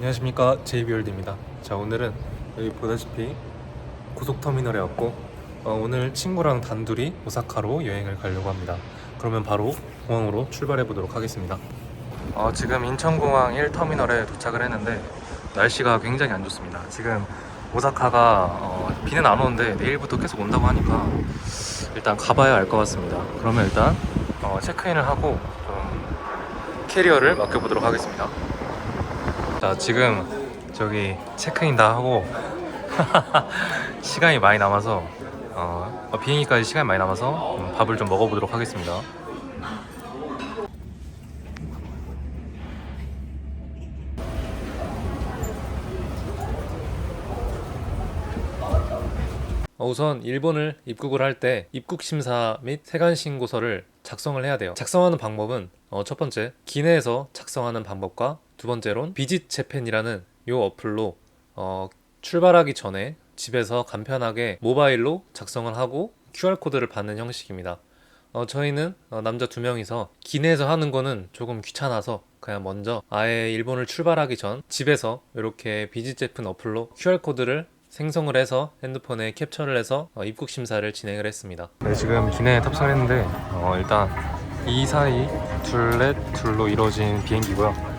안녕하십니까. 제이비월드입니다. 자 오늘은 여기 보다시피 고속터미널에 왔고 어, 오늘 친구랑 단둘이 오사카로 여행을 가려고 합니다. 그러면 바로 공항으로 출발해 보도록 하겠습니다. 어, 지금 인천공항 1터미널에 도착을 했는데 날씨가 굉장히 안 좋습니다. 지금 오사카가 어, 비는 안 오는데 내일부터 계속 온다고 하니까 일단 가봐야 알 것 같습니다. 그러면 일단 어, 체크인을 하고 좀 캐리어를 맡겨보도록 하겠습니다 자 지금 저기 체크인 다 하고 시간이 많이 남아서 어, 어, 비행기까지 시간이 많이 남아서 음, 밥을 좀 먹어보도록 하겠습니다. 어, 우선 일본을 입국을 할 때 입국 심사 및 세관 신고서를 작성을 해야 돼요. 작성하는 방법은 어, 첫 번째 기내에서 작성하는 방법과 두 번째론 비짓 재팬이라는 요 어플로 어, 출발하기 전에 집에서 간편하게 모바일로 작성을 하고 QR 코드를 받는 형식입니다. 어, 저희는 어, 남자 두 명이서 기내에서 하는 거는 조금 귀찮아서 그냥 먼저 아예 일본을 출발하기 전 집에서 이렇게 재팬 어플로 QR 코드를 생성을 해서 핸드폰에 캡처를 해서 어, 입국 심사를 진행을 했습니다. 네, 지금 기내에 탑승했는데 어, 일단 2, 4, 2, 둘넷 둘로 이루어진 비행기고요.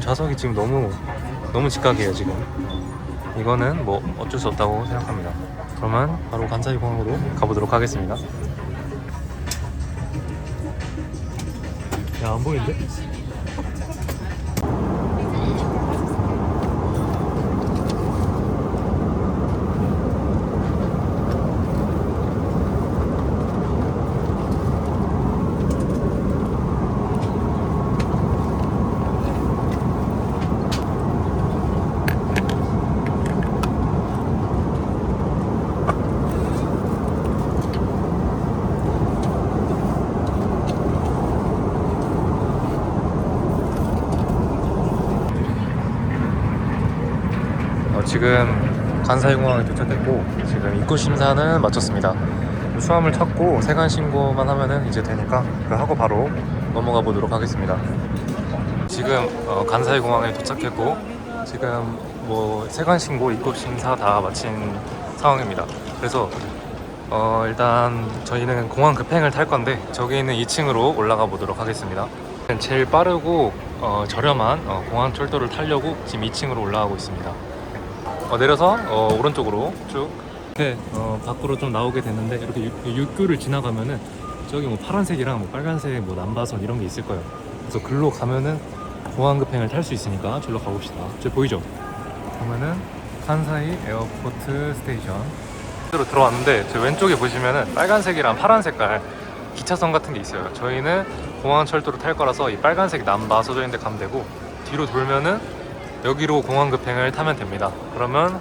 좌석이 지금 너무 너무 직각이에요 지금. 이거는 뭐 어쩔 수 없다고 생각합니다. 그러면 바로 간사이 공항으로 가보도록 하겠습니다. 야 안 보이는데? 지금 간사이공항에 도착했고 지금 입구 심사는 마쳤습니다. 수함을 찾고 세관 신고만 하면은 이제 되니까 그 하고 바로 넘어가 보도록 하겠습니다. 지금 어, 간사이 공항에 도착했고 지금 뭐 세관 신고, 입국 심사 다 마친 상황입니다. 그래서 어, 일단 저희는 공항 급행을 탈 건데 저기 있는 2층으로 올라가 보도록 하겠습니다. 제일 빠르고 어, 저렴한 어, 공항 철도를 타려고 지금 2층으로 올라가고 있습니다. 어, 내려서 어, 오른쪽으로 쭉 이렇게 어, 밖으로 좀 나오게 됐는데 이렇게 육, 육교를 지나가면은 저기 뭐 파란색이랑 뭐 빨간색 뭐 남바선 이런 게 있을 거예요. 그래서 글로 가면은 공항급행을 탈 수 있으니까 절로 가봅시다. 저 보이죠? 그러면은 칸사이 에어포트 스테이션 으로 들어왔는데 저 왼쪽에 보시면은 빨간색이랑 파란 색깔 기차선 같은 게 있어요. 저희는 공항 철도로 탈 거라서 이 빨간색 남바 써져 있는 데 가면 되고 뒤로 돌면은 여기로 공항 급행을 타면 됩니다. 그러면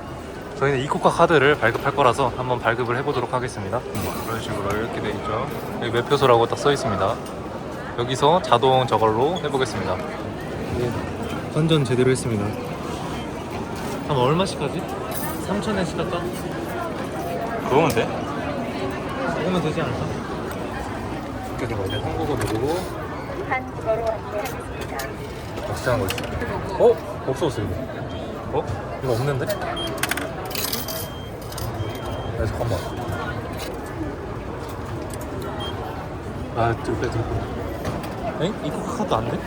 저희는 이코카 카드를 발급할 거라서 한번 발급을 해보도록 하겠습니다. 이런 식으로 이렇게 돼 있죠. 여기 매표소라고 딱 써 있습니다. 여기서 자동 저걸로 해보겠습니다. 선전 제대로 했습니다. 한 얼마씩 하지? 3천엔씩 할까? 그거면 돼? 그러면 되지 않을까? 이렇게 들어가야 돼. 한국어 누르고 한국어로 안내하겠습니다. 비싼 거 있어. 어? 없어졌어 이거. 어? 이거 없는데? 야 잠깐만. 아 들빼 들빼. 엥? 이거 카드 안 돼?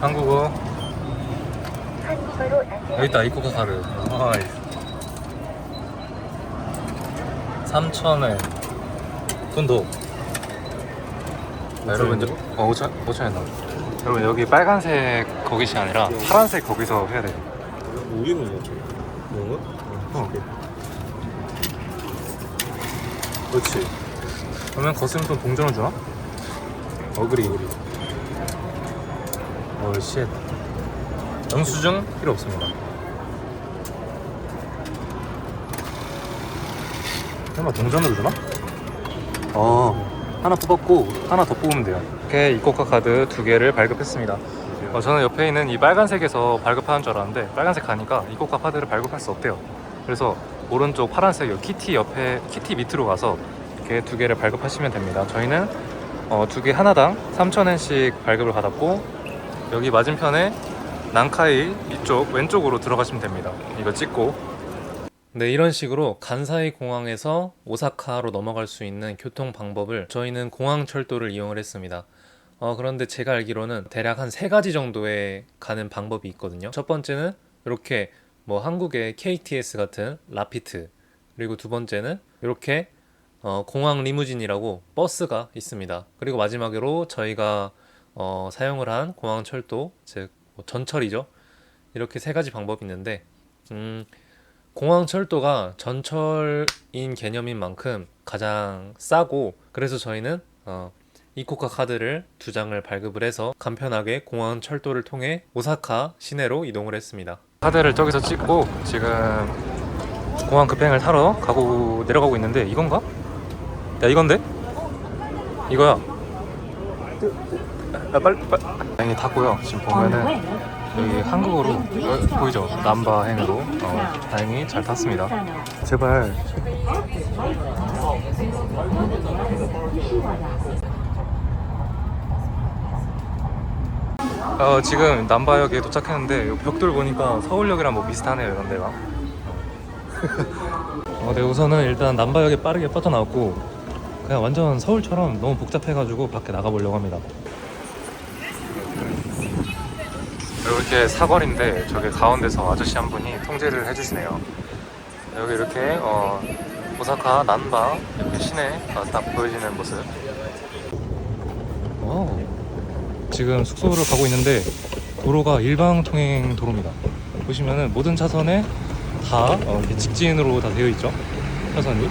한국어 한국어로 안내. 여기 있다 이코카 카드. 아이. 3천에 돈 더. 아, 여러분 저, 어 5천 5천엔 더. 여러분 여기 빨간색 거기시 아니라 파란색 거기서 해야 돼요. 우리는 뭐? 뭔가? 어. 그렇지. 그러면 거스름 돈 동전을 주나? 어그리. 어, 쉣. 영수증 필요 없습니다. 설마 동전으로 주나? 어, 하나 뽑았고 하나 더 뽑으면 돼요. 이렇게 이코카 카드 두 개를 발급했습니다. 어, 저는 옆에 있는 이 빨간색에서 발급하는 줄 알았는데 빨간색 가니까 이코카 카드를 발급할 수 없대요. 그래서 오른쪽 파란색 요 키티 옆에 키티 밑으로 가서 이렇게 두 개를 발급하시면 됩니다. 저희는 어, 두 개 하나당 3,000엔씩 발급을 받았고 여기 맞은편에 난카이 이쪽 왼쪽으로 들어가시면 됩니다. 이거 찍고. 네, 이런 식으로 간사이 공항에서 오사카로 넘어갈 수 있는 교통 방법을 저희는 공항 철도를 이용을 했습니다. 어, 그런데 제가 알기로는 대략 한 세 가지 정도의 가는 방법이 있거든요. 첫 번째는 이렇게 뭐 한국의 KTX 같은 라피트 그리고 두 번째는 이렇게 어, 공항 리무진이라고 버스가 있습니다. 그리고 마지막으로 저희가 어, 사용을 한 공항 철도 즉 뭐 전철이죠. 이렇게 세 가지 방법이 있는데 음, 공항 철도가 전철인 개념인 만큼 가장 싸고 그래서 저희는 어, 이코카 카드를 두 장을 발급을 해서 간편하게 공항 철도를 통해 오사카 시내로 이동을 했습니다. 카드를 저기서 찍고 지금 공항 급행을 타러 가고 내려가고 있는데 이건가? 야 이건데? 이거야. 아, 빨리 빨리. 다행히 탔고요. 지금 보면은 여기 한국어로 어, 보이죠? 남바행으로 어, 다행히 잘 탔습니다. 제발 어, 지금 남바역에 도착했는데 이 벽돌 보니까 서울역이랑 뭐 비슷하네요 이런 데가. 어, 네 우선은 일단 남바역에 빠르게 뻗어나왔고 그냥 완전 서울처럼 너무 복잡해가지고 밖에 나가보려고 합니다. 이렇게 사거리인데 저기 가운데서 아저씨 한 분이 통제를 해주시네요. 여기 이렇게 어, 오사카 난바 이렇게 시내가 딱 보여지는 모습 와우. 지금 숙소를 가고 있는데 도로가 일방 통행 도로입니다. 보시면은 모든 차선에 다 어, 이렇게 직진으로 다 되어 있죠. 차선이.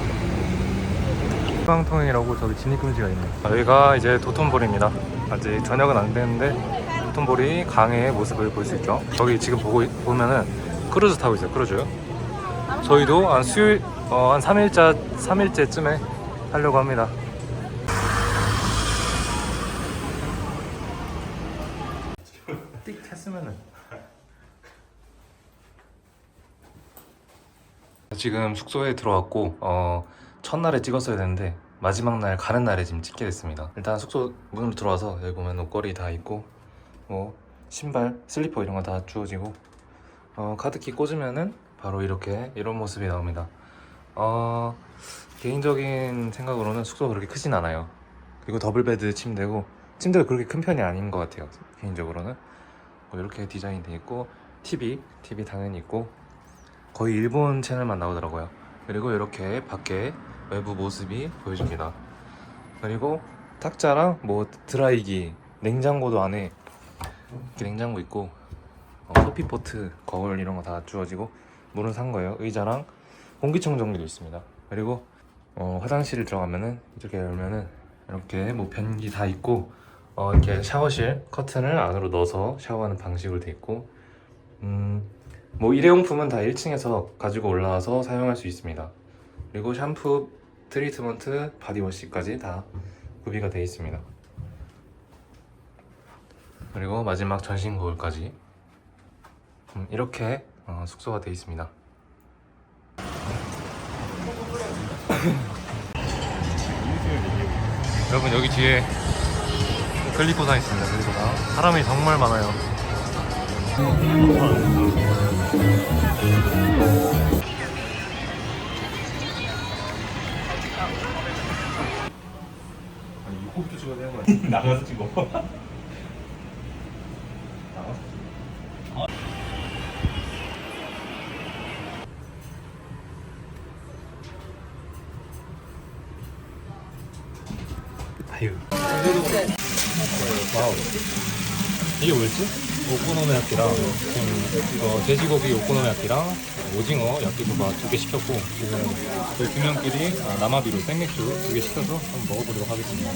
일방 통행이라고 저기 진입 금지가 있네요. 아, 여기가 이제 도톤보리입니다. 아직 저녁은 안 됐는데 도톤보리 강의 모습을 볼 수 있죠. 저기 지금 보고 있- 보면은 크루즈 타고 있어요. 크루즈. 저희도 한 수요일 어, 한 3일차 3일째쯤에 하려고 합니다. 띡 했으면은 지금 숙소에 들어왔고 어 첫날에 찍었어야 되는데 마지막 날 가는 날에 지금 찍게 됐습니다. 일단 숙소 문으로 들어와서 여기 보면 옷걸이 다 있고 뭐 신발 슬리퍼 이런 거 다 주어지고 어 카드키 꽂으면은 바로 이렇게 이런 모습이 나옵니다. 어 개인적인 생각으로는 숙소가 그렇게 크진 않아요. 그리고 더블베드 침대고 침대가 그렇게 큰 편이 아닌 것 같아요. 개인적으로는. 뭐 이렇게 디자인 돼 있고 TV TV 당연히 있고 거의 일본 채널만 나오더라고요. 그리고 이렇게 밖에 외부 모습이 보여집니다. 그리고 탁자랑 뭐 드라이기 냉장고도 안에 이렇게 냉장고 있고 어, 커피포트 거울 이런 거 다 주어지고 물은 산 거예요. 의자랑 공기청정기도 있습니다. 그리고 어, 화장실을 들어가면은 이렇게 열면은 이렇게 뭐 변기 다 있고 어, 이렇게 샤워실 커튼을 안으로 넣어서 샤워하는 방식으로 돼 있고 음, 뭐 일회용품은 다 1층에서 가지고 올라와서 사용할 수 있습니다. 그리고 샴푸, 트리트먼트, 바디워시까지 다 구비가 되어 있습니다. 그리고 마지막 전신 거울까지 음, 이렇게 어, 숙소가 되어 있습니다. 여러분 여기 뒤에 글리코사 있습니다. 글리코사 사람이 정말 많아요. 호흡도 찍어야 되는 거 아니야? 나가서 찍어. 아유. 와우. 이게 뭐였지? 오코노미야끼랑 지금 어, 돼지고기 오코노미야끼랑 오징어 야끼소바 두 개 시켰고 지금 저희 두 명끼리 아, 남아비로 생맥주 두 개 시켜서 한번 먹어보도록 하겠습니다.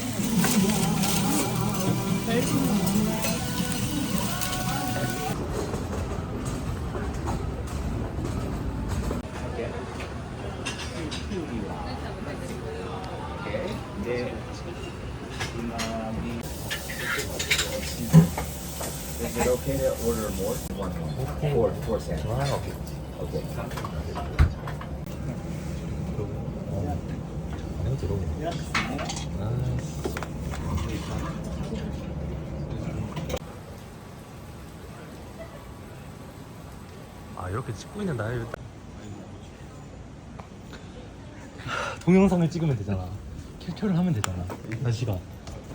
Is it okay to order more? One more. Four, four sets. 아, Okay. 아. 아 이렇게 찍고 있는 나를 동영상을 찍으면 되잖아 캡처를 하면 되잖아 다시 가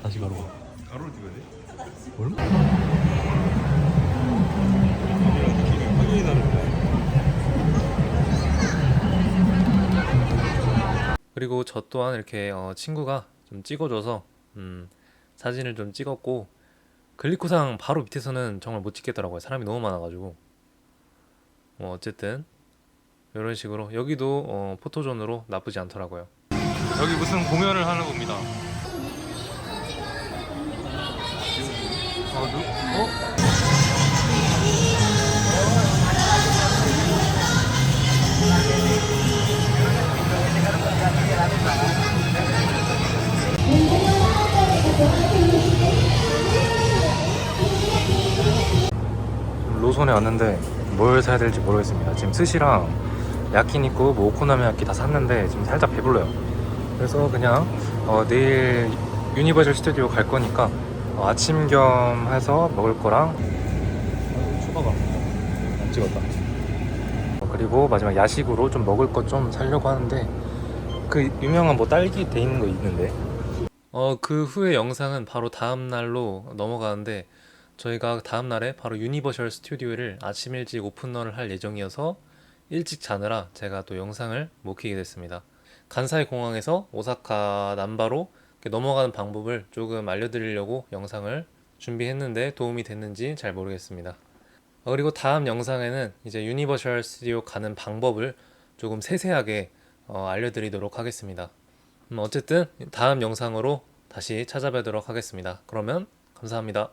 다시 가로 가 가로로 찍어야 돼? 얼마? 그리고 저 또한 이렇게 어, 친구가 좀 찍어줘서 음, 사진을 좀 찍었고 글리코상 바로 밑에서는 정말 못 찍겠더라고요. 사람이 너무 많아가지고. 뭐 어쨌든 이런 식으로 여기도 어, 포토존으로 나쁘지 않더라고요. 여기 무슨 공연을 하는 겁니다 어, 누, 어? 로손에 왔는데 뭘 사야 될지 모르겠습니다. 지금 스시랑 야키니쿠, 뭐 오코노미야키 다 샀는데 지금 살짝 배불러요. 그래서 그냥 어, 내일 유니버셜 스튜디오 갈 거니까 어, 아침 겸 해서 먹을 거랑 초밥아 안 찍었다. 어, 그리고 마지막 야식으로 좀 먹을 것좀 사려고 하는데 그 유명한 뭐 딸기 돼 있는 거 있는데 어 그 후에 영상은 바로 다음 날로 넘어가는데 저희가 다음 날에 바로 유니버셜 스튜디오를 아침 일찍 오픈런을 할 예정이어서 일찍 자느라 제가 또 영상을 못 키게 됐습니다. 간사이 공항에서 오사카 남바로 넘어가는 방법을 조금 알려드리려고 영상을 준비했는데 도움이 됐는지 잘 모르겠습니다. 어, 그리고 다음 영상에는 이제 유니버셜 스튜디오 가는 방법을 조금 세세하게 어, 알려드리도록 하겠습니다. 음, 어쨌든 다음 영상으로 다시 찾아뵈도록 하겠습니다. 그러면 감사합니다.